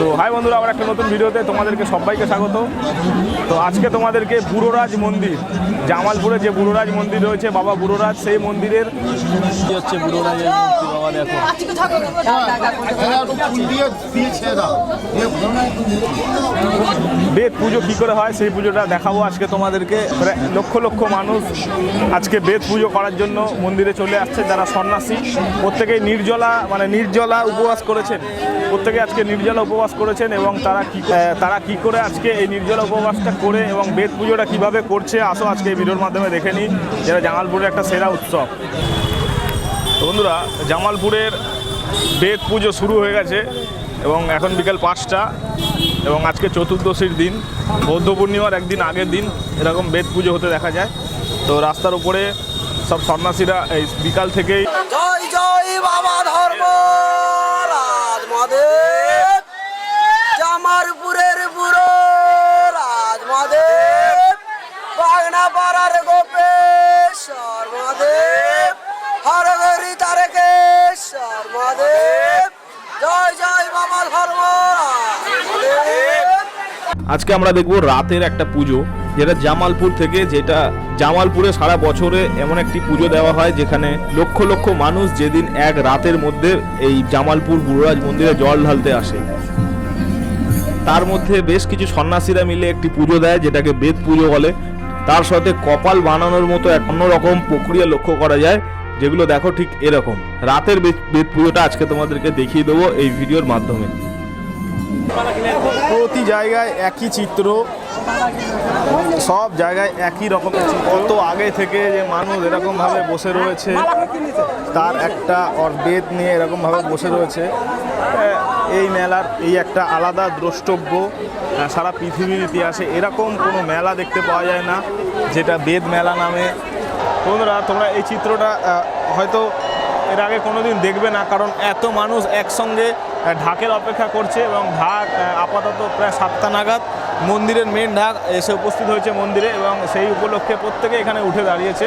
তো হাই বন্ধুরা, আবার একটা নতুন ভিডিওতে তোমাদেরকে সবাইকে স্বাগত। তো আজকে তোমাদেরকে বুড়োরাজ মন্দির, জামালপুরে যে বুড়োরাজ মন্দির রয়েছে, বাবা বুড়োরাজ, সেই মন্দিরের হচ্ছে বুড়ো রাজের মূর্তি বাবা দেখো। বেদ পুজো কী করে হয়? সেই পুজোটা দেখাবো আজকে তোমাদেরকে। লক্ষ লক্ষ মানুষ আজকে বেদ পুজো করার জন্য মন্দিরে চলে আসছে। যারা সন্ন্যাসী, প্রত্যেকেই নির্জলা মানে নির্জলা উপবাস করেছেন। প্রত্যেকে আজকে নির্জলা উপবাস করেছেন এবং তারা কি তারা কি করে আজকে এই নির্জলা উপবাসটা করে এবং বেদ পুজোটা কীভাবে করছে, আসো আজকে এই ভিডিওর মাধ্যমে দেখে নিই। যেটা জামালপুরের একটা সেরা উৎসব। বন্ধুরা, জামালপুরের বেদ পুজো শুরু হয়ে গেছে এবং এখন বিকাল পাঁচটা এবং আজকে চতুর্দশীর দিন। বৌদ্ধ পূর্ণিমার একদিন আগের দিন এরকম বেদ পুজো হতে দেখা যায়। তো রাস্তার উপরে সব সন্ন্যাসীরা এই বিকাল থেকেই পাড়ার গোপেশ্বর আজকে আমরা দেখব রাতের একটা পুজো, যেটা জামালপুর থেকে, যেটা জামালপুরে সারা বছরে এমন একটি পুজো দেওয়া হয়, যেখানে লক্ষ লক্ষ মানুষ যেদিন এক রাতের মধ্যে এই জামালপুর গুরুরাজ মন্দিরে জল ঢালতে আসে। তার মধ্যে বেশ কিছু সন্ন্যাসীরা মিলে একটি পুজো দেয়, যেটাকে বেদ পুজো বলে। তার সাথে কপাল বানানোর মতো এক অন্যরকম প্রক্রিয়া লক্ষ্য করা যায়, যেগুলো দেখো ঠিক এরকম। রাতের বেদ- পুজোটা আজকে তোমাদেরকে দেখিয়ে দেবো এই ভিডিওর মাধ্যমে। প্রতি জায়গায় একই চিত্র, সব জায়গায় একই চিত্র। কত আগে থেকে যে মানুষ এরকমভাবে বসে রয়েছে, তার একটা অর বেদ নিয়ে এরকমভাবে বসে রয়েছে। এই মেলার এই একটা আলাদা দ্রষ্টব্য সারা পৃথিবীর ইতিহাসে এরকম কোনো মেলা দেখতে পাওয়া যায় না, যেটা বেদ মেলা নামে। বন্ধুরা, তোমরা এই চিত্রটা হয়তো এর আগে কোনো দিন দেখবে না, কারণ এত মানুষ একসঙ্গে ঢাকের অপেক্ষা করছে এবং ঢাক আপাতত প্রায় সাতটা নাগাদ মন্দিরের মেন ঢাক এসে উপস্থিত হয়েছে মন্দিরে এবং সেই উপলক্ষে প্রত্যেকে এখানে উঠে দাঁড়িয়েছে।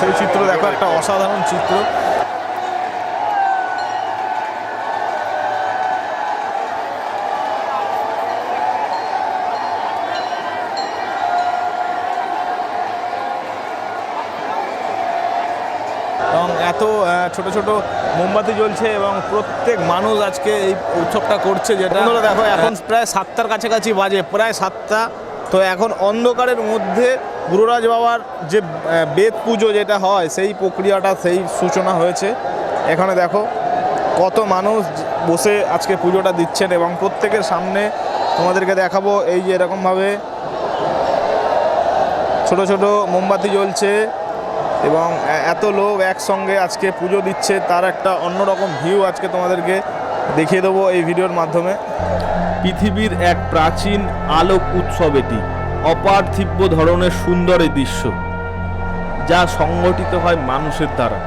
সেই চিত্র দেখো, একটা অসাধারণ চিত্র। এবং এত ছোট ছোট মোমবাতি জ্বলছে এবং প্রত্যেক মানুষ আজকে এই উৎসবটা করছে যেটা দেখো এখন প্রায় সাতটার কাছাকাছি বাজে প্রায় সাতটা। তো এখন অন্ধকারের মধ্যে গুরুরাজ বাবার যে বেদ পুজো যেটা হয় সেই প্রক্রিয়াটা সেই সূচনা হয়েছে। এখানে দেখো কত মানুষ বসে আজকে পুজোটা দিচ্ছেন এবং প্রত্যেকের সামনে তোমাদেরকে দেখাবো এই যে এরকমভাবে ছোট ছোট মোমবাতি জ্বলছে। এবং এত লোক একসঙ্গে আজকে পুজো দিচ্ছে, তার একটা অন্যরকম ভিউ আজকে তোমাদেরকে দেখিয়ে দেবো এই ভিডিওর মাধ্যমে। পৃথিবীর এক প্রাচীন আলোক উৎসব এটি, অপার্থিব্য ধরনের সুন্দর এই দৃশ্য, যা সংগঠিত হয় মানুষের দ্বারা।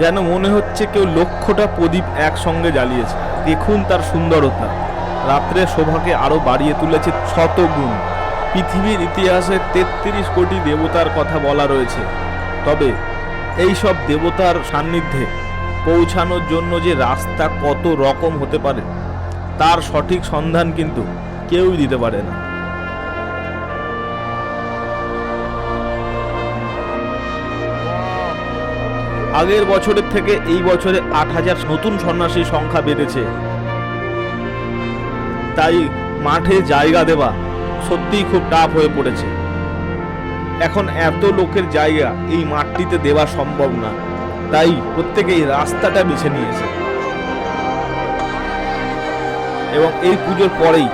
যেন মনে হচ্ছে কেউ লক্ষটা প্রদীপ একসঙ্গে জ্বালিয়েছে। দেখুন তার সুন্দরতা রাত্রে শোভাকে আরও বাড়িয়ে তুলেছে শতগুণ। পৃথিবীর ইতিহাসে তেত্রিশ কোটি দেবতার কথা বলা রয়েছে। তবে এই সব দেবতার সান্নিধ্যে পৌঁছানোর জন্য যে রাস্তা কত রকম হতে পারে, তার সঠিক সন্ধান কিন্তু কেউই দিতে পারে না। আগের বছরের থেকে এই বছরে আট হাজার নতুন সন্ন্যাসীর সংখ্যা বেড়েছে। তাই মাঠে জায়গা দেওয়া সত্যিই খুব টাফ হয়ে পড়েছে। এখন এত লোকের জায়গা এই মাঠটিতে দেওয়া সম্ভব না। তাই প্রত্যেকে এই রাস্তাটা বেছে নিয়েছে। এবং এই পুজোর পরেই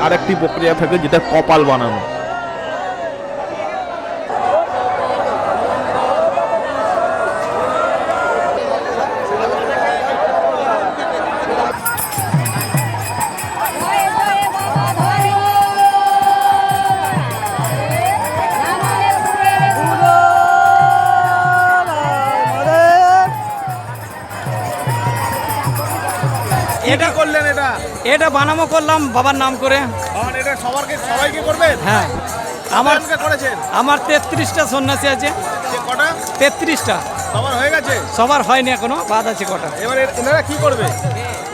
আরেকটি প্রক্রিয়া থাকে যেটা কপাল বানানো। এটা বানামো করলাম বাবার নাম করে। এটা সবারকে সবাইকে করবেন? হ্যাঁ। আমার করেছেন? আমার তেত্রিশটা সন্ন্যাসী আছে। কটা? তেত্রিশটা। সবার হয়ে গেছে? সবার হয়নি এখনও বাদ আছে কটা। এবার এনারা কি করবে?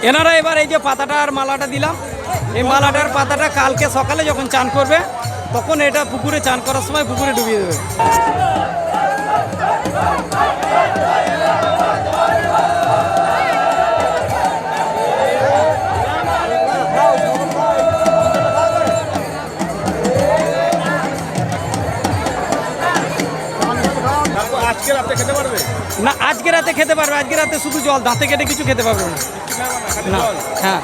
এনারা এবার এই যে পাতাটার মালাটা দিলাম। এই মালাটার পাতাটা কালকে সকালে যখন চান করবে তখন এটা পুকুরে চান করার সময় পুকুরে ডুবিয়ে দেবে। পারবে? না আজকে রাতে খেতে পারবে আজকে রাতে শুধু জল দাঁতে কেটে কিছু খেতে পারবে না। না হ্যাঁ।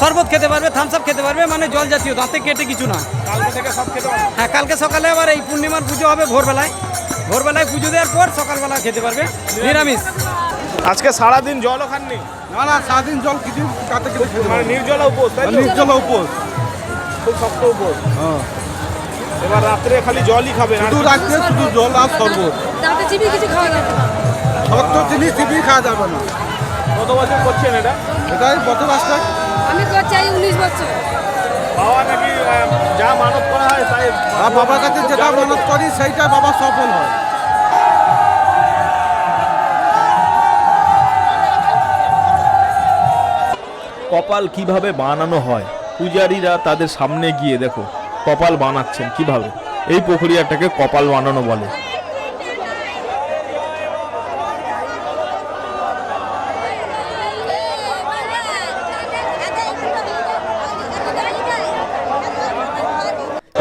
শরবত খেতে পারবে থামস আপ খেতে পারবে মানে জল জাতীয় দাঁতে কেটে কিছু না। কালকে থেকে সব খেতে পারবে হ্যাঁ কালকে সকালে আবার এই পূর্ণিমার পুজো হবে ভোরবেলায়। ভোরবেলায় পুজো দেওয়ার পর সকালবেলা খেতে পারবে। নিরামিষ। আজকে সারাদিন জলও খাননি? না না সারাদিন জল কিছু কাতে কিছু মানে নির্জলা উপোস তাই তো? উপোস। খুব শক্ত উপোস। এবার রাত্রে খালি জলই খাবেন শুধু রাত্রে শুধু জল আর শরবত। দাঁতে চিবি কিছু খাওয়া যাবে না। শক্ত জিনিস চিবিয়ে খাওয়া যাবে না। কত বছর করছেন এটা? এটাই বছর? আমি করছি উনিশ বছর। বাবা নাকি যা মানত করা হয় তাই বাবার কাছে যেটা মানত করি সেইটা বাবা সফল হয়। কপাল কীভাবে বানানো হয় পূজারীরা তাদের সামনে গিয়ে দেখো। কপাল বানাচ্ছেন, কীভাবে? এই প্রক্রিয়াটাকে কপাল বানানো বলে।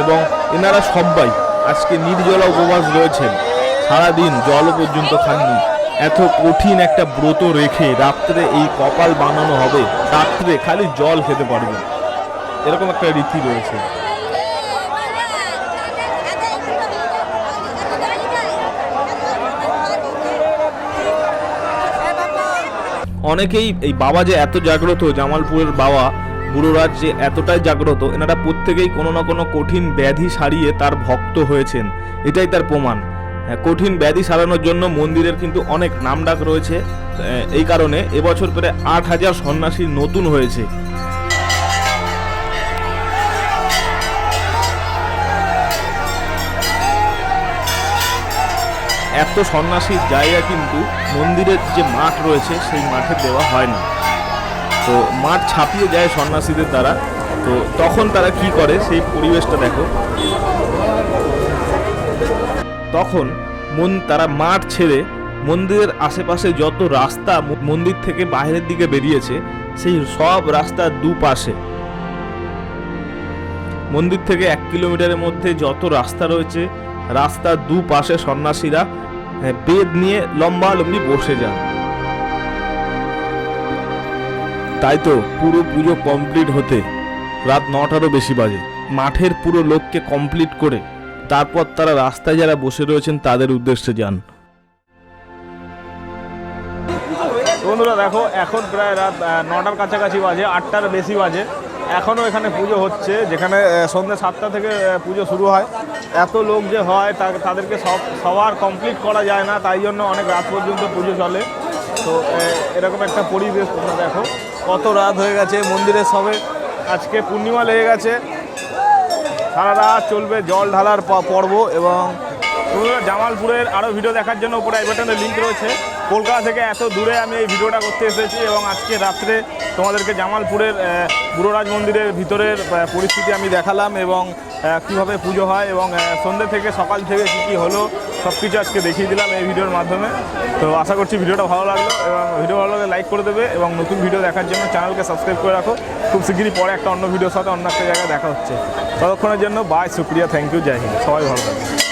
এবং এনারা সবাই আজকে নির্জলা উপবাস রয়েছেন। সারাদিন জল পর্যন্ত খাননি। এত কঠিন একটা ব্রত রেখে রাত্রে এই কপাল বানানো হবে, রাত্রে খালি জল খেতে পারবে এরকম একটা রীতি রয়েছে। অনেকেই এই বাবা যে এত জাগ্রত জামালপুরের বাবা বুড়োরাজ যে এতটাই জাগ্রত এনারা প্রত্যেকেই কোনো না কোনো কঠিন ব্যাধি সারিয়ে তার ভক্ত হয়েছেন। এটাই তার প্রমাণ। হ্যাঁ, কঠিন ব্যাধি সারানোর জন্য মন্দিরের কিন্তু অনেক নামডাক রয়েছে। এই কারণে এবছর প্রায় আট হাজার সন্ন্যাসী নতুন হয়েছে। এত সন্ন্যাসীর জায়গা কিন্তু মন্দিরের যে মাঠ রয়েছে, সেই মাঠে দেওয়া হয় না। তো মাঠ ছাপিয়ে যায় সন্ন্যাসীদের দ্বারা। তো তখন তারা কি করে? সেই পরিবেশটা দেখো। তখন মন, তারা মাঠ ছেড়ে মন্দিরের আশেপাশে যত রাস্তা মন্দির থেকে বাইরের দিকে বেরিয়েছে, সেই সব রাস্তার দুপাশে। মন্দির থেকে এক কিলোমিটারের মধ্যে যত রাস্তা রয়েছে, রাস্তার দুপাশে সন্ন্যাসীরা বেদ নিয়ে লম্বা লম্বি বসে যান। তাই তো পুরো পুজো কমপ্লিট হতে। রাত নটারও বেশি বাজে। মাঠের পুরো লোককে কমপ্লিট করে তারপর তারা রাস্তায় যারা বসে রয়েছেন তাদের উদ্দেশ্যে যান। বন্ধুরা দেখো, এখন প্রায় রাত নটার কাছাকাছি বাজে, আটটার বেশি বাজে। এখনও এখানে পুজো হচ্ছে, যেখানে সন্ধ্যে সাতটা থেকে পুজো শুরু হয়। এত লোক যে হয় তা- তাদেরকে সব সবার কমপ্লিট করা যায় না তাই জন্য অনেক রাত পর্যন্ত পুজো চলে। তো এরকম একটা পরিবেশ তোমরা দেখো। কত রাত হয়ে গেছে মন্দিরে সবে। আজকে পূর্ণিমা লেগে গেছে। সারা রাত চলবে জল ঢালার পর্ব এবং জামালপুরের আরও ভিডিও দেখার জন্য উপরে আই বাটনের লিঙ্ক রয়েছে। কলকাতা থেকে এত দূরে আমি এই ভিডিওটা করতে এসেছি এবং আজকে রাত্রে তোমাদেরকে জামালপুরের বুড়োরাজ মন্দিরের ভিতরের পরিস্থিতি আমি দেখালাম এবং কীভাবে পুজো হয় এবং সন্ধ্যে থেকে সকাল থেকে কী কী হলো সব কিছু আজকে দেখিয়ে দিলাম এই ভিডিওর মাধ্যমে। তো আশা করছি ভিডিওটা ভালো লাগল এবং ভিডিও ভালো লাগলে লাইক করে দেবে এবং নতুন ভিডিও দেখার জন্য চ্যানেলকে সাবস্ক্রাইব করে রাখো। খুব শিগগিরই পরে একটা অন্য ভিডিওর সাথে অন্য একটা জায়গায় দেখা হচ্ছে। ততক্ষণের জন্য বাই শুক্রিয়া থ্যাংক ইউ জয় হিন্দ। সবাই ভালো থাকবে